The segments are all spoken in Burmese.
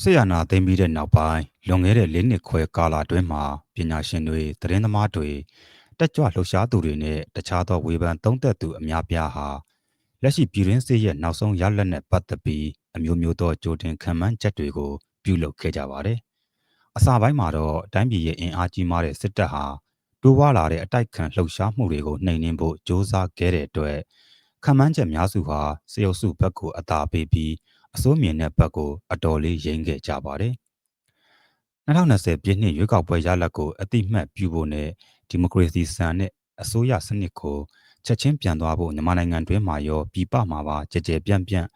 ဆေးရနာသိမ်းပြီးတဲ့နောက်ပိုင်းလွန်ခဲ့တဲ့၄နှစ်ခွဲကာလအတွင်းမှာပညာရှင်တွေသတင်းသမားတွေတက်ကြွလှုပ်ရှားသူတွေနဲ့တခြားသောဝေဖန်သုံးသပ်သူအများပြားဟာလက်ရှိပြည်တွင်းစစ်ရဲ့နောက်ဆုံးရလဒ်နဲ့ပတ်သက်ပြီးအမျိုးမျိုးသောကြိုတင်ခံမှန်းချက်တွေကိုပြုလုပ်ခဲ့ကြပါတယ်။အစပိုင်းမှာတော့တိုင်းပြည်ရဲ့အင်အားကြီးမားတဲ့စစ်တပ်ဟာတိုးဝါလာတဲ့အတိုက်ခံလှုပ်ရှားမှုတွေကိုနှိမ်နင်းဖို့စ조사ခဲ့တဲ့အတွက်ခံမှန်းချက်များစုဟာစေအုပ်စုဘက်ကိုအသာပေးပြီး အစိုးမြင်တဲ့ဘက်ကိုအတော်လေးရိမ့်ခဲ့ကြပါတယ်။2020ပြည့်နှစ်ရွေးကောက်ပွဲရလဒ်ကိုအတိမတ်ပြုဖို့နဲ့ဒီမိုကရေစီစံနဲ့အစိုးရစနစ်ကိုချက်ချင်းပြန်သွားဖို့မြန်မာနိုင်ငံတွင်းမှာရောပြည်ပမှာပါကြကြပြန့်ပြန့်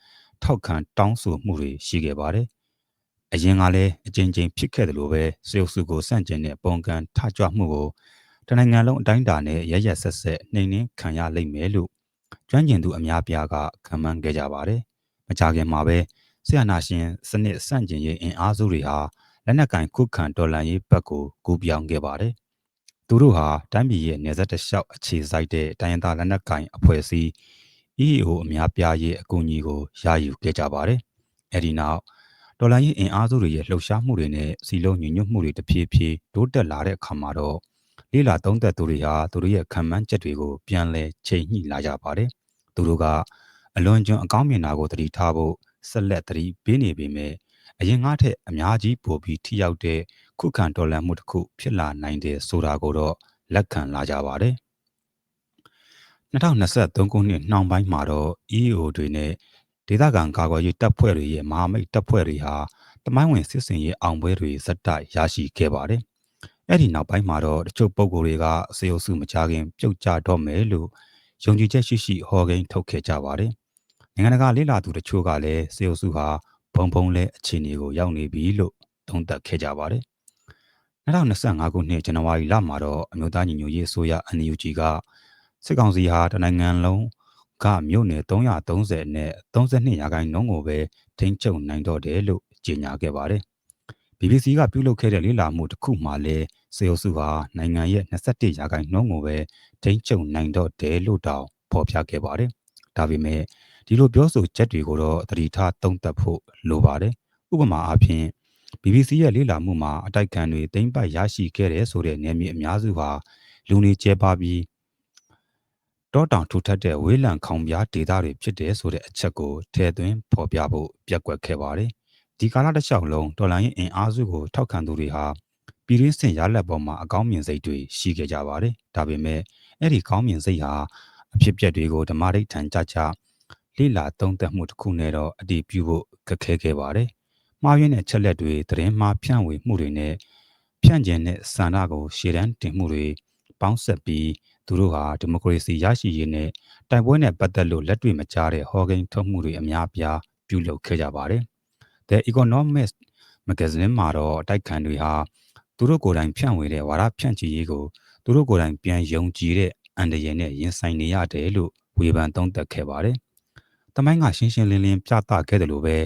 ထောက်ခံတောင်းဆိုမှုတွေရှိခဲ့ပါတယ်။အရင်ကလည်းအကြိမ်ကြိမ်ဖြစ်ခဲ့တယ်လို့ပဲစေုပ်စုကိုစန့်ကျင်တဲ့ပုံကံထကြွမှုကိုတနိုင်ငံလုံးအတိုင်းအတာနဲ့ရရဆက်ဆက်နှိမ်နှင်းခံရလိမ့်မယ်လို့ကျွမ်းကျင်သူအများပြားကခံမှန်းခဲ့ကြပါတယ်။ မကြခင်မှာပဲဆီယနာရှင်စနစ်စန့်ကျင်ရေးအင်အားစုတွေဟာလက်နက်ကင်ခုခံတော်လှန်ရေးဘက်ကိုကူးပြောင်းခဲ့ပါတယ်။သူတို့ဟာတိုင်းပြည်ရဲ့နေဆက်တလျှောက်အခြေစိုက်တဲ့တိုင်းရင်းသားလက်နက်ကင်အဖွဲ့အစည်း EAO အများပြားရဲ့အကူအညီကိုရယူခဲ့ကြပါတယ်။အဲဒီနောက်ဒေါ်လာရေးအင်အားစုတွေရဲ့လှုပ်ရှားမှုတွေနဲ့စီလုံးညီညွတ်မှုတွေတဖြည်းဖြည်းတိုးတက်လာတဲ့အခါမှာတော့လေးလာသုံးသက်သူတွေဟာသူတို့ရဲ့ခံမှန်းချက်တွေကိုပြန်လည်ချိန်ညှိလာကြပါတယ်။သူတို့က အလွန်ကျွံအကောင်းမြင်တာကိုသတိထားဖို့ဆက်လက်သတိပေးနေပေမဲ့အရင်ကထက်အများကြီးပိုပြီးထိရောက်တဲ့ခုခံတော်လှန်မှုတစ်ခုဖြစ်လာနိုင်တယ်ဆိုတာကိုတော့လက်ခံလာကြပါတယ်။2023ခုနှစ်နှောင်းပိုင်းမှာတော့ EAO တွေနဲ့ဒေသခံကာကွယ်ရေးတပ်ဖွဲ့တွေရဲ့မဟာမိတ်တပ်ဖွဲ့တွေဟာတမိုင်းဝင်စစ်စင်ရေးအောင်ပွဲတွေဇက်တိုက်ရရှိခဲ့ပါတယ်။အဲ့ဒီနောက်ပိုင်းမှာတော့တချို့ပုံကိုယ်တွေကစေအုပ်စုမကြခင်ပြုတ်ကျတော့မယ်လို့ယုံကြည်ချက်ရှိရှိဟောကိန်းထုတ်ခဲ့ကြပါတယ် နိုင်ငံတကာလေ့လာသူတချို့ကလည်းစေအုပ်စုဟာဘုံဘုံလဲအခြေအနေကိုရောက်နေပြီလို့သုံးသပ်ခဲ့ကြပါတယ်2025ခုနှစ်ဇန်နဝါရီလမှာတော့အမျိုးသားညီညွတ်ရေးအစိုးရ NUG ကစစ်ကောင်စီဟာတနိုင်ငံလုံးကမြို့နယ်330နဲ့32ရာခိုင်နှုန်းကိုပဲထိန်းချုပ်နိုင်တော့တယ်လို့ကြေညာခဲ့ပါတယ်။ BBC ကပြုလုပ်ခဲ့တဲ့လေ့လာမှုတစ်ခုမှာလည်းစေအုပ်စုဟာနိုင်ငံရဲ့21ရာခိုင်နှုန်းကိုပဲထိန်းချုပ်နိုင်တော့တယ်လို့တောင်ဖော်ပြခဲ့ပါတယ်။ဒါပေမဲ့ ဒီလိုပြောဆိုချက်တွေကိုတော့သတိထားသုံးသပ်ဖို့လိုပါတယ်ဥပမာအားဖြင့် BBC ရဲ့လေ့လာမှုမှာအတိုက်ခံတွေတိမ့်ပိုက်ရရှိခဲ့တဲ့ဆိုတဲ့နယ်မြေအများစုဟာလူနေကျဲပါပြီးတောတောင်ထူထပ်တဲ့ဝေးလံခေါင်ပြားဒေသတွေဖြစ်တယ်ဆိုတဲ့အချက်ကိုထည့်သွင်းဖော်ပြဖို့ပြက်ကွက်ခဲ့ပါတယ်ဒီကာလတစ်လျှောက်လုံးတော်လိုင်းရဲ့အင်အားစုကိုထောက်ခံသူတွေဟာပြည်ရင်းစင်ရလက်ပေါ်မှာအကောင်းမြင်စိတ်တွေရှိခဲ့ကြပါတယ်ဒါပေမဲ့အဲ့ဒီကောင်းမြင်စိတ်ဟာအဖြစ်ပြက်တွေကိုဓမ္မရိတ်ထန်ကြကြ လိလာသုံးသပ်မှုတစ်ခုနဲ့တော့အတည်ပြုဖို့ခက်ခဲခဲ့ပါတယ်။မှားယွင်းတဲ့ချက်လက်တွေသတင်းမှားဖြန့်ဝေမှုတွေနဲ့ဖြန့်ကျင်တဲ့စန္ဒကိုရှေ့တန်းတင်မှုတွေပေါင်းဆက်ပြီးသူတို့ဟာဒီမိုကရေစီရရှိရေးနဲ့တိုက်ပွဲနဲ့ပတ်သက်လို့လက်တွေ့မကျတဲ့ဟောကိန်းထုတ်မှုတွေအများပြားပြုလုပ်ခဲ့ကြပါတယ်။ The Economist မဂ္ဂဇင်းမှာတော့တိုက်ခံတွေဟာသူတို့ကိုယ်တိုင်ဖြန့်ဝေတဲ့ဝါဒဖြန့်ချီရေးကိုသူတို့ကိုယ်တိုင်ပြန်ယုံကြည်တဲ့အန္တရာယ်နဲ့ရင်ဆိုင်နေရတယ်လို့ဝေဖန်သုံးသပ်ခဲ့ပါတယ်။ တမိုင်းကရှင်းရှင်းလင်းလင်းပြသခဲ့တယ်လို့ပဲ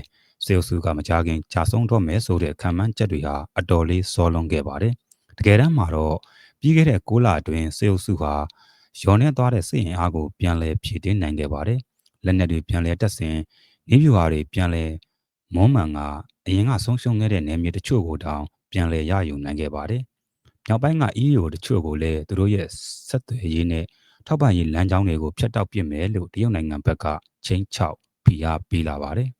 စေအုပ်စုကမကြခင်ကြာဆုံးတော့မယ်ဆိုတဲ့ခံမှန်းချက်တွေဟာအတော်လေးစောလွန်ခဲ့ပါတယ်။တကယ်တမ်းမှာတော့ပြီးခဲ့တဲ့6လအတွင်းစေအုပ်စုဟာရော်နေသွားတဲ့စစ်ရင်အားကိုပြန်လည်ဖြည့်တင်းနိုင်ခဲ့ပါတယ်။လက်နက်တွေပြန်လည်တက်ဆင်နေပြူဟာတွေပြန်လည်မွမ်းမံကအရင်ကဆုံးရှုံးခဲ့တဲ့နယ်မြေတချို့ကိုတောင်ပြန်လည်ရယူနိုင်ခဲ့ပါတယ်။မြောက်ပိုင်းက EU တချို့ကိုလည်းသူတို့ရဲ့ဆက်သွယ်ရေးနဲ့ ထောက်ပံ့ရေးလမ်းကြောင်းတွေကိုဖျက်တောက်ပစ်မယ်လို့တရုတ်နိုင်ငံဘက်ကချင်းချောက်ဖိအားပေးလာပါတယ်။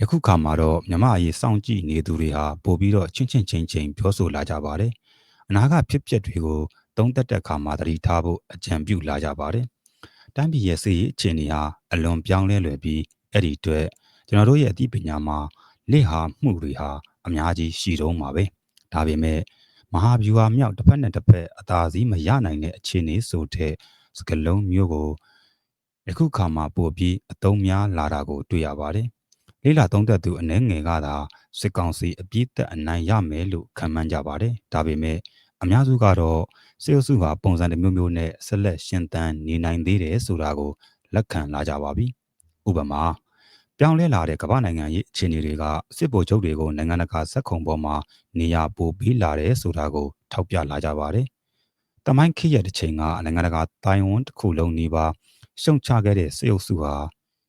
ယခုခါမှာတော့မြမအရေးစောင့်ကြည့်နေသူတွေဟာပို့ပြီးတော့ချင်းချင်းချင်းချင်းပြောဆိုလာကြပါတယ်။အနာဂတ်ဖြစ်ပျက်တွေကိုသုံးသက်တဲ့အခါမှာသတိထားဖို့အကြံပြုလာကြပါတယ်။တမ်းပြည်ရဲ့စီရေးအခြေအနေဟာအလွန်ပြောင်းလဲလွယ်ပြီးအဲ့ဒီအတွက်ကျွန်တော်တို့ရဲ့အသိပညာမှာလေ့ဟာမှုတွေဟာအများကြီးရှိတော့မှာပဲ။ဒါပေမဲ့ မဟာဗျူဟာမြောက်တစ်ဖက်နဲ့တစ်ဖက်အသာစီးမရနိုင်တဲ့အခြေအနေဆိုတဲ့စကလုံးမျိုးကိုယခုခါမှာပို့ပြီးအသုံးများလာတာကိုတွေ့ရပါတယ်။လေးလာသုံးသက်သူအနှဲငယ်ကသာစစ်ကောင်စီအပြစ်သက်အနိုင်ရမယ်လို့ခံမှန်းကြပါတယ်။ဒါပေမဲ့အများစုကတော့စေအုပ်စုဟာပုံစံတစ်မျိုးမျိုးနဲ့ဆက်လက်ရှင်သန်နေနိုင်သေးတယ်ဆိုတာကိုလက်ခံလာကြပါပြီ။ဥပမာ ပြောင်းလဲလာတဲ့ကမ္ဘာနိုင်ငံရေးအခြေအနေတွေကစစ်ဗိုလ်ချုပ်တွေကိုနိုင်ငံတကာဇက်ခုံပေါ်မှာနေရာပိုပေးလာတယ်ဆိုတာကိုထောက်ပြလာကြပါတယ်။တမိုင်းခေတ်ရဲ့တစ်ချိန်ကနိုင်ငံတကာတိုင်ဝမ်တစ်ခုလုံးနေပါရှုံချခဲ့တဲ့စေအုပ်စုဟာ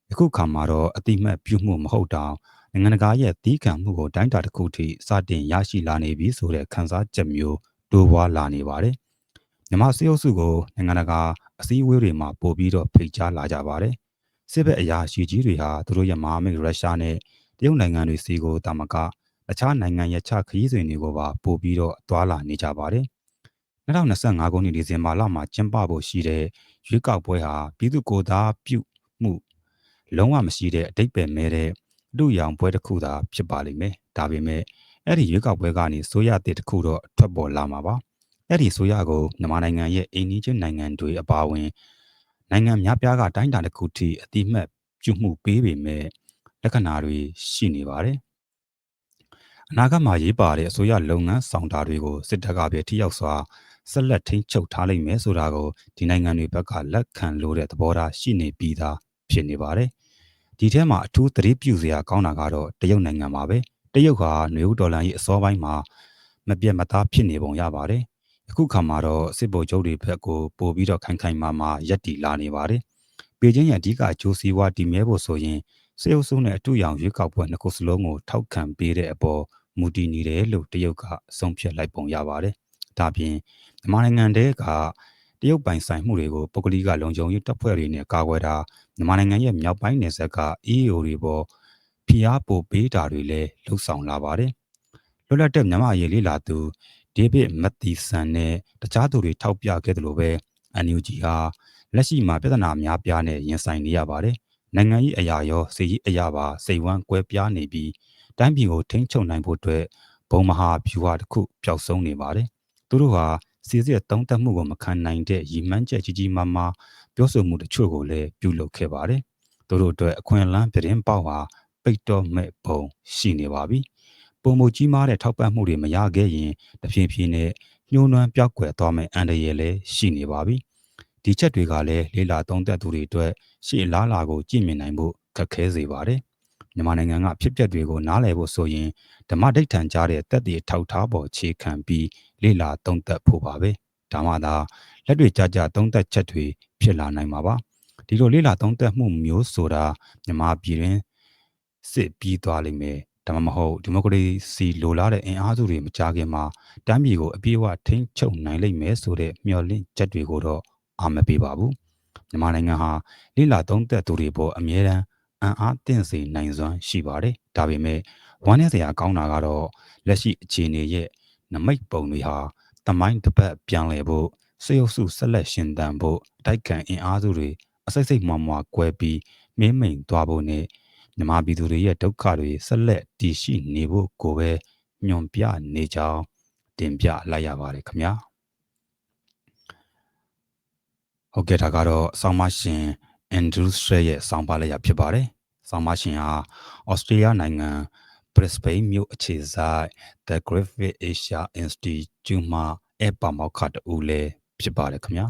ယခုခါမှာတော့အတိမတ်ပြုမှုမဟုတ်တောင်နိုင်ငံတကာရဲ့တီးခံမှုကိုတိုင်းတာတစ်ခုထိစတင်ရရှိလာနေပြီဆိုတဲ့ခန်းစားချက်မျိုးတိုးပွားလာနေပါတယ်။မြမစေအုပ်စုကိုနိုင်ငံတကာအစည်းအဝေးတွေမှာပို့ပြီးတော့ဖိတ်ကြားလာကြပါတယ်။ စစ်ဘက်အရာရှိကြီးတွေဟာသူတို့ရဲ့မဟာမိတ်ရုရှားနဲ့တရုတ်နိုင်ငံတွေစီကိုတာမကအခြားနိုင်ငံရခြားခရီးစဉ်တွေကိုပါပို့ပြီးတော့တွာလာနေကြပါတယ်။2025ခုနှစ်ဒီဇင်ဘာလမှာကျင်းပဖို့ရှိတဲ့ရွေးကောက်ပွဲဟာပြည်သူ့ကိုယ်စားပြုမှုလုံးဝမရှိတဲ့အတိတ်ပဲမဲတဲ့လူရောင်ပွဲတစ်ခုသာဖြစ်ပါလိမ့်မယ်။ဒါပေမဲ့အဲ့ဒီရွေးကောက်ပွဲကနေဆိုရတဲ့တစ်ခုတော့ထွက်ပေါ်လာမှာပါ။အဲ့ဒီဆိုရကိုမြန်မာနိုင်ငံရဲ့အိန္ဒိချင်းနိုင်ငံတွေအပါအဝင် နိုင်ငံများပြားကတိုင်းတာတစ်ခုထိအတိမတ်ပြုမှုပေးပေမဲ့လက္ခဏာတွေရှိနေပါတယ်။အနာဂတ်မှာရေးပါတဲ့အစိုးရလုပ်ငန်းဆောင်တာတွေကိုစစ်တပ်ကပဲထိရောက်စွာဆက်လက်ထိန်းချုပ်ထားလိမ့်မယ်ဆိုတာကိုဒီနိုင်ငံတွေဘက်ကလက်ခံလို့တဲ့သဘောထားရှိနေပြီးသားဖြစ်နေပါတယ်။ဒီထဲမှာအထူးသတိပြုစရာကောင်းတာကတော့တရုတ်နိုင်ငံပါပဲ။တရုတ်ဟာနယူးဒေါ်လာရဲ့အစောပိုင်းမှာမပြတ်မသားဖြစ်နေပုံရပါတယ်။ အခုခါမှာတော့စစ်ဗိုလ်ချုပ်တွေဘက်ကိုပို့ပြီးတော့ခိုင်ခိုင်မာမာရက်တီလာနေပါတယ်။ပေကျင်းရဲ့အဓိကအကျိုးစီးပွားတည်မြဲဖို့ဆိုရင်စေအုပ်စုနဲ့အတူရောင်ရွေးကောက်ပွဲနှစ်ခုစလုံးကိုထောက်ခံပေးတဲ့အပေါ်မူတည်နေတယ်လို့တရုတ်ကအဆုံးဖြတ်လိုက်ပုံရပါတယ်။ဒါပြင်မြန်မာနိုင်ငံတဲကတရုတ်ပိုင်ဆိုင်မှုတွေကိုပုဂ္ဂလိကလုံခြုံရေးတပ်ဖွဲ့တွေနဲ့ကာကွယ်တာမြန်မာနိုင်ငံရဲ့မြောက်ပိုင်းနယ်စပ်က EAO တွေပေါ်ဖိအားပိုပေးတာတွေလည်းလှုပ်ဆောင်လာပါတယ်။လွတ်လပ်တဲ့မြန်မာရေးလေးလာသူ ဒေးဗစ်မက်သီဆန်နဲ့တခြားသူတွေထောက်ပြခဲ့သလိုပဲ NUG ဟာလက်ရှိမှာပြဿနာများပြားနဲ့ရင်ဆိုင်နေရပါတယ်။နိုင်ငံရေးအရာရောစီရေးအရာပါစိတ်ဝမ်းကွဲပြားနေပြီးတိုင်းပြည်ကိုထိန်းချုပ်နိုင်ဖို့အတွက်ဘုံမဟာဗျူဟာတစ်ခုပျောက်ဆုံးနေပါတယ်။သူတို့ဟာစီစစ်တုံးတက်မှုကိုမခံနိုင်တဲ့ရည်မှန်းချက်ကြီးကြီးမားမားပြောဆိုမှုတချို့ကိုလည်းပြုလုပ်ခဲ့ပါတယ်။သူတို့အတွက်အခွင့်အလမ်းပြင်းပေါက်ဟာပိတ်တော့မဲ့ဘုံရှိနေပါပြီ။ ပုံမကြီးမားတဲ့ထောက်ပံ့မှုတွေမရခဲ့ရင်တဖြည်းဖြည်းနဲ့ညှိုးနွမ်းပြောက်ကွယ်သွားမယ့်အန္တရာယ်လည်းရှိနေပါပြီ။ဒီချက်တွေကလည်းလေးလာသုံးသက်သူတွေအတွက်ရှေ့လားလာကိုကြည့်မြင်နိုင်ဖို့ခက်ခဲစေပါတယ်။မြန်မာနိုင်ငံကဖြစ်ပျက်တွေကိုနားလည်ဖို့ဆိုရင်ဓမ္မဒိဋ္ဌံကြားတဲ့တက်တည်ထောက်ထားပေါ်ခြေခံပြီးလေးလာသုံးသက်ဖို့ပါပဲ။ဒါမှသာလက်တွေကြကြသုံးသက်ချက်တွေဖြစ်လာနိုင်မှာပါ။ဒီလိုလေးလာသုံးသက်မှုမျိုးဆိုတာမြန်မာပြည်တွင်စစ်ပြီးသွားလိမ့်မယ် ဒါမှမဟုတ်ဒီမိုကရေစီလိုလားတဲ့အင်အားစုတွေမကြခင်မှာတမ်းပြည်ကိုအပြည့်အဝထိန်းချုပ်နိုင်လိမ့်မယ်ဆိုတဲ့မျှော်လင့်ချက်တွေကိုတော့အာမပေးပါဘူးမြန်မာနိုင်ငံဟာလိလာသုံးသက်သူတွေပေါ်အမြဲတမ်းအံ့အားသင့်စေနိုင်စွမ်းရှိပါတယ်ဒါပေမဲ့ဝမ်းနည်းစရာကောင်းတာကတော့လက်ရှိအခြေအနေရဲ့နမိတ်ပုံတွေဟာတမိုင်းတစ်ပတ်ပြန်လည်ဖို့စေအုပ်စုဆက်လက်ရှင်သန်ဖို့တိုက်ခံအင်အားစုတွေအစိတ်စိတ်မွားမွားကွဲပြီးမင်းမိန်သွားဖို့နဲ့ မြန်မာပြည်သူတွေရဲ့ဒုက္ခတွေဆက်လက်တည်ရှိနေဖို့ကိုပဲညွန်ပြနေကြောင်းတင်ပြလိုက်ရပါတယ်ခင်ဗျာဟုတ်ကဲ့ဒါကတော့ဆောင်းမရှင် Andrew Stray ရဲ့ဆောင်းပါလိုက်ရဖြစ်ပါတယ်ဆောင်းမရှင်ဟာဩစတြေးလျနိုင်ငံ Brisbane မြို့အခြေစိုက် The Griffith Asia Institute မှာအပမောက္ခတူလည်းဖြစ်ပါတယ်ခင်ဗျာ